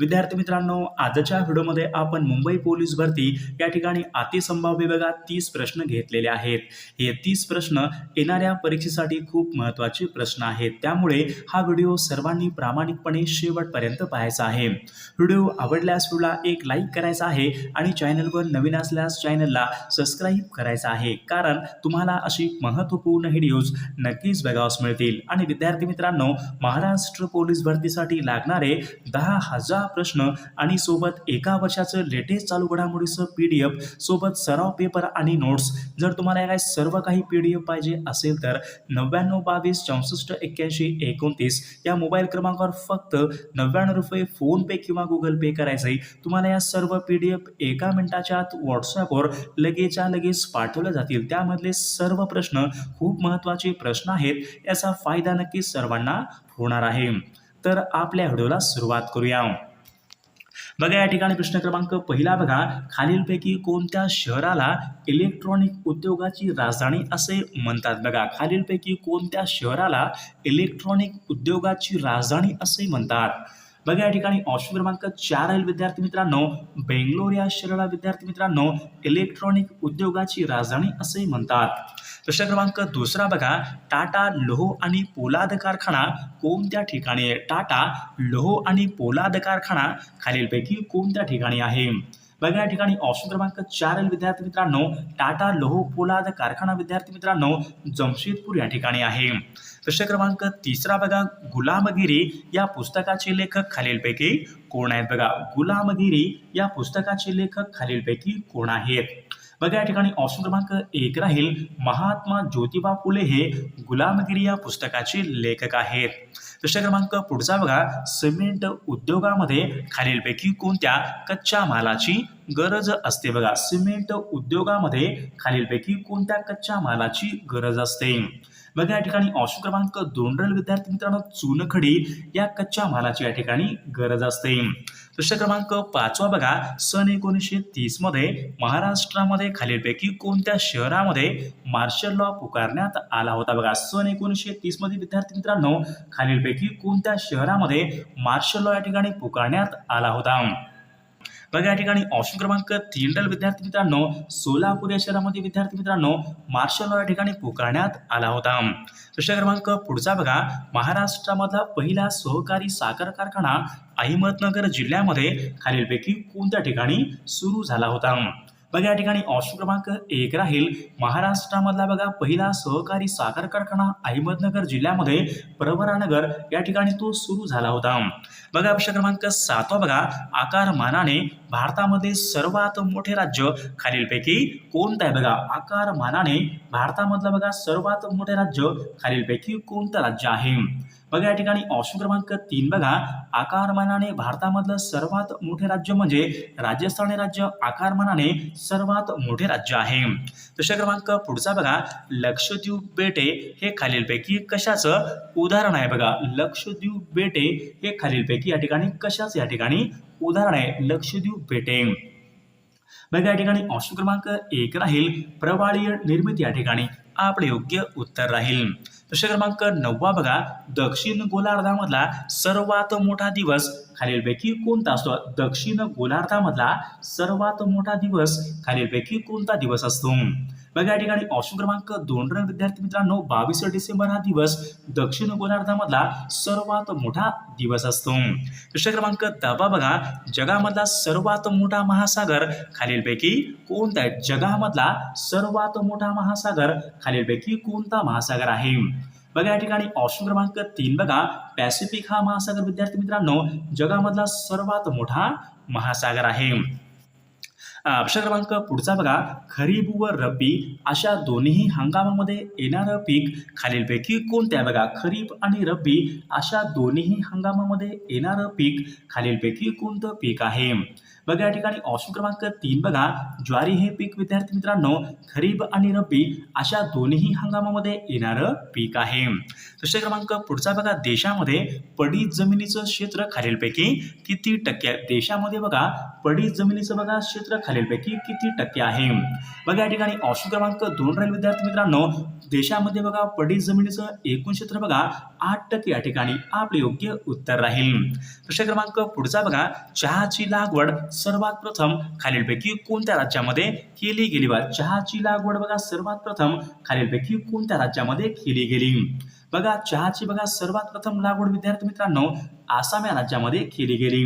विद्यार्थी मित्रांनो आजच्या व्हिडिओमध्ये आपण मुंबई पोलीस भरती या ठिकाणी अतिसंभाव्य विभागात तीस प्रश्न घेतलेले आहेत. हे तीस प्रश्न येणाऱ्या परीक्षेसाठी खूप महत्त्वाचे प्रश्न आहेत. त्यामुळे हा व्हिडिओ सर्वांनी प्रामाणिकपणे शेवटपर्यंत पाहायचा आहे. व्हिडिओ आवडल्यास व्हिडिओला एक लाईक करायचा आहे आणि चॅनलवर नवीन असल्यास चॅनलला सबस्क्राईब करायचा आहे. कारण तुम्हाला अशी महत्त्वपूर्ण व्हिडिओज नक्कीच बघावस मिळतील. आणि विद्यार्थी मित्रांनो महाराष्ट्र पोलीस भरतीसाठी लागणारे दहा हजार प्रश्न आणि सोबत एका वर्षाचं लेटेस्ट चालू घडामोडीचं पी डी एफ सोबत सराव पेपर आणि नोट्स जर तुम्हाला काय सर्व काही पी डी एफ पाहिजे असेल तर नव्याण्णव बावीस चौसष्ट एक्क्याऐंशी एकोणतीस या मोबाईल क्रमांकावर फक्त नव्याण्णव रुपये फोनपे किंवा गुगल पे करायचे तुम्हाला या सर्व पी डी एफ एका मिनिटाच्या आत व्हॉट्सॲपवर लगेचच्या लगेच पाठवल्या जातील. त्यामधले सर्व प्रश्न खूप महत्त्वाचे प्रश्न आहेत याचा फायदा नक्की सर्वांना होणार आहे. तर आपल्या व्हिडिओला सुरुवात करूया. बघा या ठिकाणी प्रश्न क्रमांक पहिला बघा. खालीलपैकी कोणत्या शहराला इलेक्ट्रॉनिक उद्योगाची राजधानी असे म्हणतात? बघा खालीलपैकी कोणत्या शहराला इलेक्ट्रॉनिक उद्योगाची राजधानी असे म्हणतात? बघा या ठिकाणी ऑप्शन क्रमांक चार आहे विद्यार्थी मित्रांनो. बेंगलोर या शहराला विद्यार्थी मित्रांनो इलेक्ट्रॉनिक उद्योगाची राजधानी असे म्हणतात. प्रश्न क्रमांक दुसरा बघा टाटा लोह आणि पोलाद कारखाना कोणत्या ठिकाणी आहे? टाटा लोह आणि पोलाद कारखाना खालीलपैकी कोणत्या ठिकाणी आहे? बघा या ठिकाणी ऑप्शन क्रमांक चार एल विद्यार्थी मित्रांनो. टाटा लोह पोलाद कारखाना विद्यार्थी मित्रांनो जमशेदपूर या ठिकाणी आहे. प्रश्न क्रमांक तिसरा बघा गुलामगिरी या पुस्तकाचे लेखक खालीलपैकी कोण आहेत बघा? गुलामगिरी या पुस्तकाचे लेखक खालीलपैकी कोण आहेत? बघा या ठिकाणी ऑप्शन क्रमांक एक राहील महात्मा ज्योतिबा फुले हे गुलामगिरी या पुस्तकाचे लेखक आहेत. प्रश्न क्रमांक पुढचा बघा सिमेंट उद्योगामध्ये खालीलपैकी कोणत्या कच्च्या मालाची गरज असते? बघा सिमेंट उद्योगामध्ये खालीलपैकी कोणत्या कच्च्या मालाची गरज असते? बघा या ठिकाणी ऑप्शन क्रमांक दोन विद्यार्थी मित्रांनो चुनखडी या कच्च्या मालाची या ठिकाणी गरज असते. प्रश्न क्रमांक पाचवा बघा. सन एकोणीसशे तीसमध्ये महाराष्ट्रामध्ये खालीलपैकी कोणत्या शहरामध्ये मार्शल लॉ पुकारण्यात आला होता बघा? सन एकोणीसशे तीसमध्ये विद्यार्थी मित्रांनो खालीलपैकी कोणत्या शहरामध्ये मार्शल लॉ या ठिकाणी पुकारण्यात आला होता? बघा या ठिकाणी ऑप्शन क्रमांक तीन डल विद्यार्थी मित्रांनो सोलापूर या शहरामध्ये विद्यार्थी मित्रांनो मार्शल लॉ या ठिकाणी पुकारण्यात आला होता. प्रश्न क्रमांक पुढचा बघा. महाराष्ट्रामधला पहिला सहकारी साखर कारखाना अहमदनगर जिल्ह्यामध्ये खालीलपैकी कोणत्या ठिकाणी सुरू झाला होता? बघा या ठिकाणी ऑप्शन क्रमांक एक राहील. महाराष्ट्रामधला बघा पहिला सहकारी साखर कारखाना अहमदनगर जिल्ह्यामध्ये प्रवरानगर या ठिकाणी तो सुरू झाला होता. बघा प्रश्न क्रमांक सातवा बघा. आकारमानाने भारतामध्ये सर्वात मोठे राज्य खालीलपैकी कोणतं आहे बघा? आकारमानाने भारतामधलं बघा सर्वात मोठे राज्य खालीलपैकी कोणतं राज्य आहे? बघा या ठिकाणी ऑप्शन क्रमांक तीन बघा. आकारमानाने भारतामधलं सर्वात मोठे राज्य म्हणजे राजस्थान हे राज्य. आकारमानाने सर्वात मोठे राज्य आहे. दुसरा क्रमांक पुढचा बघा. लक्षद्वीप बेटे हे खालीलपैकी कशाचं? उदाहरण आहे बघा. लक्षद्वीप बेटे हे खालीलपैकी या ठिकाणी कशाच? या ठिकाणी उदाहरण आहे. लक्षद्वीप बेटे. बघा या ठिकाणी ऑप्शन क्रमांक एक राहील. प्रवाळीय निर्मिती या ठिकाणी आपले योग्य उत्तर राहील. प्रश्न क्रमांक नववा बघा. दक्षिण गोलार्धामधला सर्वात मोठा दिवस खालीलपैकी कोणता असतो? दक्षिण गोलार्धामधला सर्वात मोठा दिवस खालीलपैकी कोणता दिवस असतो? बघा या ठिकाणी ऑप्शन क्रमांक दोन रन विद्यार्थी मित्रांनो बावीस डिसेंबर हा दिवस दक्षिण गोलार्धामधला सर्वात मोठा दिवस असतो. प्रश्न क्रमांक दहावा बघा. जगामधला सर्वात मोठा महासागर खालीलपैकी कोणता आहे? जगामधला सर्वात मोठा महासागर खालीलपैकी कोणता महासागर आहे? बघा या ठिकाणी ऑप्शन क्रमांक तीन बघा. पॅसिफिक हा महासागर विद्यार्थी मित्रांनो जगामधला सर्वात मोठा महासागर आहे. प्रश्न क्रमांक पुढचा बघा. खरीब व रब्बी अशा दोन्ही हंगामामध्ये येणारं पीक खालीलपैकी कोणते आहे बघा? खरीप आणि रब्बी अशा दोन्ही हंगामामध्ये येणारं पीक खालीलपैकी कोणतं पीक आहे? बघा या ठिकाणी ऑप्शन क्रमांक तीन बघा. ज्वारी हे पीक विद्यार्थी मित्रांनो खरीप आणि रब्बी अशा दोन्ही हंगामामध्ये येणारं पीक आहे. दुसरा क्रमांक पुढचा बघा. देशामध्ये पडीत जमिनीचं क्षेत्र खालीलपैकी किती टक्के आहे? देशामध्ये बघा पडीत जमिनीचं बघा क्षेत्र खालीलपैकी किती टक्के आहे? बघा या ठिकाणी ऑप्शन क्रमांक दोन राहील विद्यार्थी मित्रांनो. देशामध्ये बघा पडीत जमिनीचं एकूण क्षेत्र बघा आठ टक्के या ठिकाणी आपले योग्य उत्तर राहील. प्रश्न क्रमांक पुढचा बघा. चहाची लागवड सर्वात प्रथम खालीलपैकी कोणत्या राज्यामध्ये केली गेली? बा चहाची लागवड बघा सर्वात प्रथम खालीलपैकी कोणत्या राज्यामध्ये केली गेली? बघा चहाची बघा सर्वात प्रथम लागवड विद्यार्थी मित्रांनो आसाम या राज्यामध्ये केली गेली.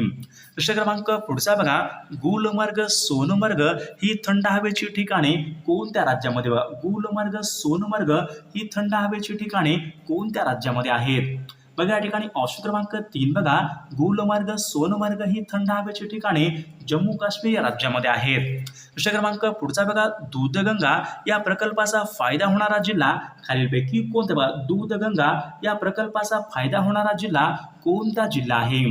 प्रश्न क्रमांक पुढचा बघा गुलमर्ग सोनमर्ग ही थंड हवेची ठिकाणे कोणत्या राज्यामध्ये बघा गुलमर्ग सोनमर्ग ही थंड हवेची ठिकाणे कोणत्या राज्यामध्ये आहेत? बघा या ठिकाणी ऑप्शन क्रमांक तीन बघा. गुलमार्ग सोनमार्ग ही थंड हवेची ठिकाणे जम्मू काश्मीर या राज्यामध्ये आहेत. प्रश्न क्रमांक पुढचा बघा. दूधगंगा या प्रकल्पाचा फायदा होणारा जिल्हा खालीलपैकी कोणता बघा? दूधगंगा या प्रकल्पाचा फायदा होणारा जिल्हा कोणता जिल्हा आहे?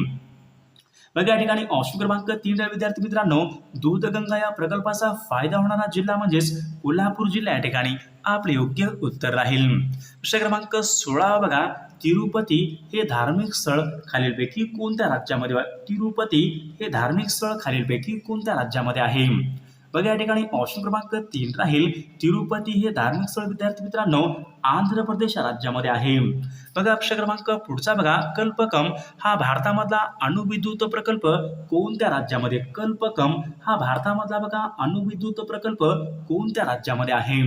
बघा या ठिकाणी ऑप्शन क्रमांक तीन विद्यार्थी मित्रांनो. दूधगंगा या प्रकल्पाचा फायदा होणारा जिल्हा म्हणजेच कोल्हापूर जिल्हा या ठिकाणी आपले योग्य उत्तर राहील. प्रश्न क्रमांक सोळा बघा. तिरुपती हे धार्मिक स्थळ खालीलपैकी कोणत्या राज्यामध्ये तिरुपती हे धार्मिक स्थळ खालीलपैकी कोणत्या राज्यामध्ये आहे? बघा या ठिकाणी ऑप्शन क्रमांक तीन राहील. तिरुपती हे धार्मिक स्थळ विद्यार्थी मित्रांनो आंध्र प्रदेश राज्यामध्ये आहे. बघा अक्षर क्रमांक पुढचा बघा. कल्पकम हा भारतामधला अणुविद्युत प्रकल्प कोणत्या राज्यामध्ये? कल्पकम हा भारतामधला बघा अणुविद्युत प्रकल्प कोणत्या राज्यामध्ये आहे?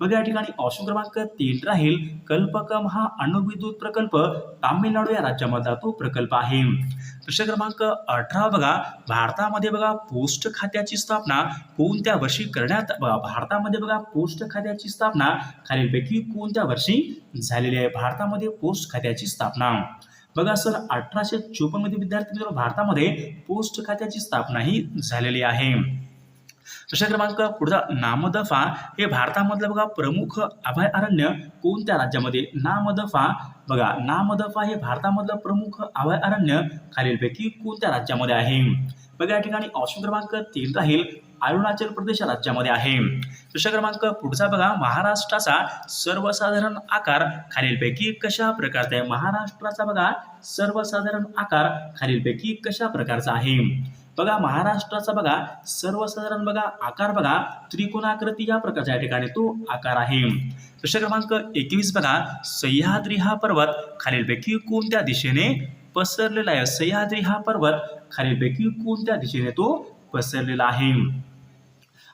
मग या ठिकाणी ऑप्शन क्रमांक तीन राहील. कल्पकम हा अणुविद्युत प्रकल्प तामिळनाडू या राज्यामधला तो प्रकल्प आहे. प्रश्न क्रमांक अठरा बघा. भारतामध्ये बघा पोस्ट खात्याची स्थापना कोणत्या वर्षी करण्यात बघा भारतामध्ये बघा पोस्ट खात्याची स्थापना खालीलपैकी कोणत्या वर्षी झालेली आहे? भारतामध्ये पोस्ट खात्याची स्थापना. बघा सर अठराशे चोपन्नमध्ये विद्यार्थी मित्रांनो भारतामध्ये पोस्ट खात्याची स्थापना ही झालेली आहे. दुसरा क्रमांक पुढचा नामदफा हे भारतामधलं बघा प्रमुख अभयारण्य कोणत्या राज्यामध्ये नामदफा. बघा नामदफा हे भारतामधलं प्रमुख अभयारण्य खालीलपैकी कोणत्या राज्यामध्ये आहे? बघा या ठिकाणी ऑप्शन क्रमांक तीन राहील. अरुणाचल प्रदेश राज्यामध्ये आहे. दुसरा क्रमांक पुढचा बघा महाराष्ट्राचा सर्वसाधारण आकार खालीलपैकी कशा प्रकारचा आहे? महाराष्ट्राचा बघा सर्वसाधारण आकार खालीलपैकी कशा प्रकारचा आहे? बघा महाराष्ट्राचा बघा सर्वसाधारण बघा आकार बघा त्रिकोणाकृती या प्रकारचा या ठिकाणी तो आकार आहे. प्रश्न क्रमांक एकवीस बघा सह्याद्री हा पर्वत खालीलपैकी कोणत्या दिशेने पसरलेला आहे? सह्याद्री हा पर्वत खालीलपैकी कोणत्या दिशेने तो पसरलेला आहे?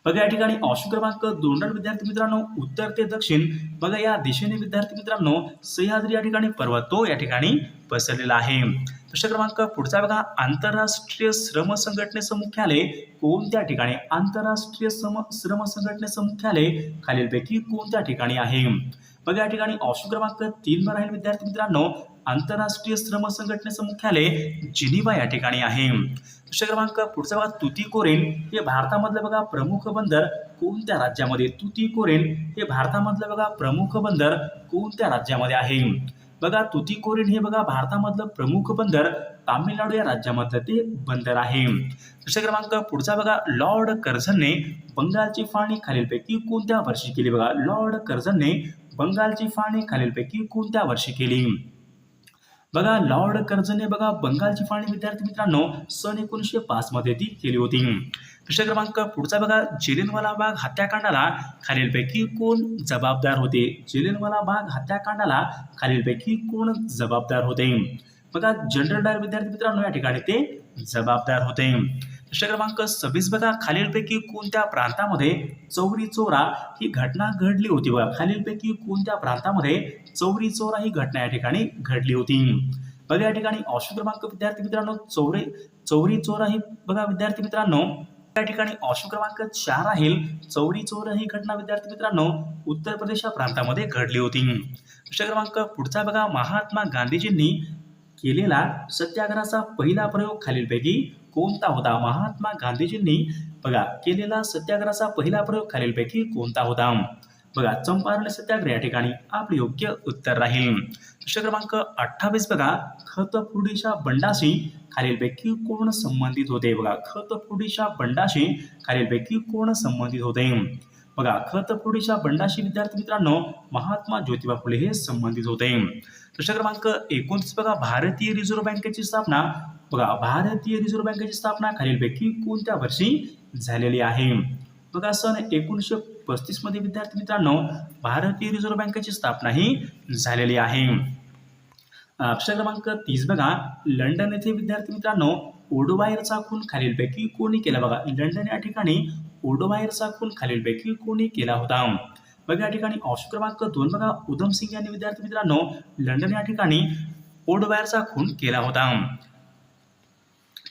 बघा या ठिकाणी ऑप्शन क्रमांक दोन विद्यार्थी मित्रांनो उत्तर ते दक्षिण. बघा या दिशेने विद्यार्थी मित्रांनो सह्याद्री या ठिकाणी पर्वत तो या ठिकाणी पसरलेला आहे. दुसरा क्रमांक पुढचा बघा. आंतरराष्ट्रीय श्रम संघटनेचं मुख्यालय कोणत्या ठिकाणी? आंतरराष्ट्रीय सम श्रम संघटनेचं मुख्यालय खालीलपैकी कोणत्या ठिकाणी आहे? बघा या ठिकाणी ऑप्शन क्रमांक तीन वर राहील विद्यार्थी मित्रांनो. आंतरराष्ट्रीय श्रम संघटनेचं मुख्यालय जिनिवा या ठिकाणी आहे. दुसरा क्रमांक पुढचा बघा. तुतीकोरेन हे भारतामधलं बघा प्रमुख बंदर कोणत्या राज्यामध्ये? तुतीकोरेन हे भारतामधलं बघा प्रमुख बंदर कोणत्या राज्यामध्ये आहे? बघा तुतीकोरीन हे बघा भारतामधलं प्रमुख बंदर तामिळनाडू या राज्यामधलं ते बंदर आहे. दुसरा क्रमांक पुढचा बघा लॉर्ड कर्झनने बंगालची फाळणी खालीलपैकी कोणत्या वर्षी केली? बघा लॉर्ड कर्झनने बंगालची फाळणी खालीलपैकी कोणत्या वर्षी केली? बघा लॉर्ड कर्झनने बघा बंगालची फाळणी विद्यार्थी मित्रांनो सन एकोणीसशे पाच मध्ये ती केली होती. प्रश्न क्रमांक पुढचा बघा जेलिनवाला बाग हत्याकांडाला खालीलपैकी कोण जबाबदार होते? जेलिनवाला बाग हत्याकांडाला खालीलपैकी कोण जबाबदार होते? बघा जनरल डायर विद्यार्थी मित्रांनो या ठिकाणी ते जबाबदार होते. प्रश्न क्रमांक सव्वीस बघा खालीलपैकी कोणत्या प्रांतामध्ये चौरी चोरा ही घटना घडली होती? बघा खालीलपैकी कोणत्या प्रांतामध्ये चौरी चोरा ही घटना या ठिकाणी घडली होती? बघा या ठिकाणी ऑप्शन क्रमांक विद्यार्थी मित्रांनो चौरे चौरी चोरा ही बघा विद्यार्थी मित्रांनो त्या ठिकाणी ऑप्शन क्रमांक चार राहील. चौरी चोर ही घटना विद्यार्थी मित्रांनो उत्तर प्रदेश या प्रांतामध्ये घडली होती. प्रश्न क्रमांक पुढचा बघा. महात्मा गांधीजींनी केलेला सत्याग्रहाचा पहिला प्रयोग खालीलपैकी कोणता होता? महात्मा गांधीजींनी बघा केलेला सत्याग्रहाचा पहिला प्रयोग खालीलपैकी कोणता होता? बघा चंपारण सत्याग्रह या ठिकाणी. आपले योग्य उत्तर राहील. प्रश्न क्रमांक अठ्ठावीस बघा. खतफुडीच्या बंडाशी खालीलपैकी कोण संबंधित होते? बघा खतफुडीच्या बंडाशी खालीलपैकी कोण संबंधित होते? बघा खतफुडीच्या बंडाशी विद्यार्थी मित्रांनो महात्मा ज्योतिबा फुले हे संबंधित होते. प्रश्न क्रमांक एकोणतीस बघा. भारतीय रिझर्व्ह बँकेची स्थापना. बघा भारतीय रिझर्व्ह बँकेची स्थापना खालीलपैकी कोणत्या वर्षी झालेली आहे? बघा सन एकोणीसशे पस्तीसमध्ये विद्यार्थी मित्रांनो भारतीय रिझर्व्ह बँकेची स्थापना ही झालेली आहे. अक्षर क्रमांक तीस बघा. लंडन येथे विद्यार्थी मित्रांनो ओडोबायरचा खून खालीलपैकी कोणी केला? बघा लंडन या ठिकाणी ओडोबायरचा खून खालीलपैकी कोणी केला होता? बघा या ठिकाणी ऑप्शन क्रमांक दोन बघा. उधम सिंग यांनी विद्यार्थी मित्रांनो लंडन या ठिकाणी ओडोबायरचा खून केला होता.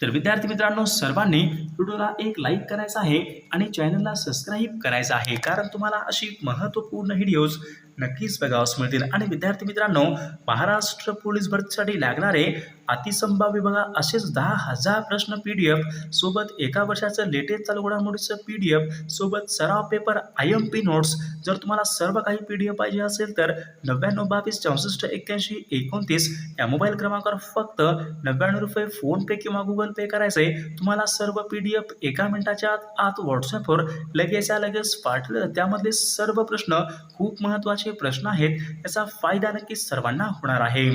तर विद्यार्थी मित्रांनो सर्वांनी व्हिडिओला एक लाईक करायचा आहे आणि चॅनलला सबस्क्राईब करायचं आहे. कारण तुम्हाला अशी महत्त्वपूर्ण व्हिडिओज नक्कीच बघावस मिळतील. आणि विद्यार्थी मित्रांनो महाराष्ट्र पोलीस भरतीसाठी लागणारे अतिसंभाव्य बघा असेच दहा हजार प्रश्न पी डी एफ सोबत एका वर्षाचं लेटेस्ट चालू घडामोडीचं पी डी एफ सोबत सराव paper I M P notes जर तुम्हाला सर्व काही पी डी एफ पाहिजे असेल तर नव्याण्णव बावीस चौसष्ट एक्क्याऐंशी एकोणतीस या मोबाईल क्रमांकावर फक्त नव्याण्णव रुपये फोनपे किंवा गुगल पे करायचे तुम्हाला सर्व पी डी एफ एका मिनिटाच्या आत आत व्हॉट्सअपवर लगेचच्या लगेच पाठवलं. त्यामधले सर्व प्रश्न खूप महत्त्वाचे प्रश्न आहेत याचा फायदा नक्की सर्वांना होणार आहे.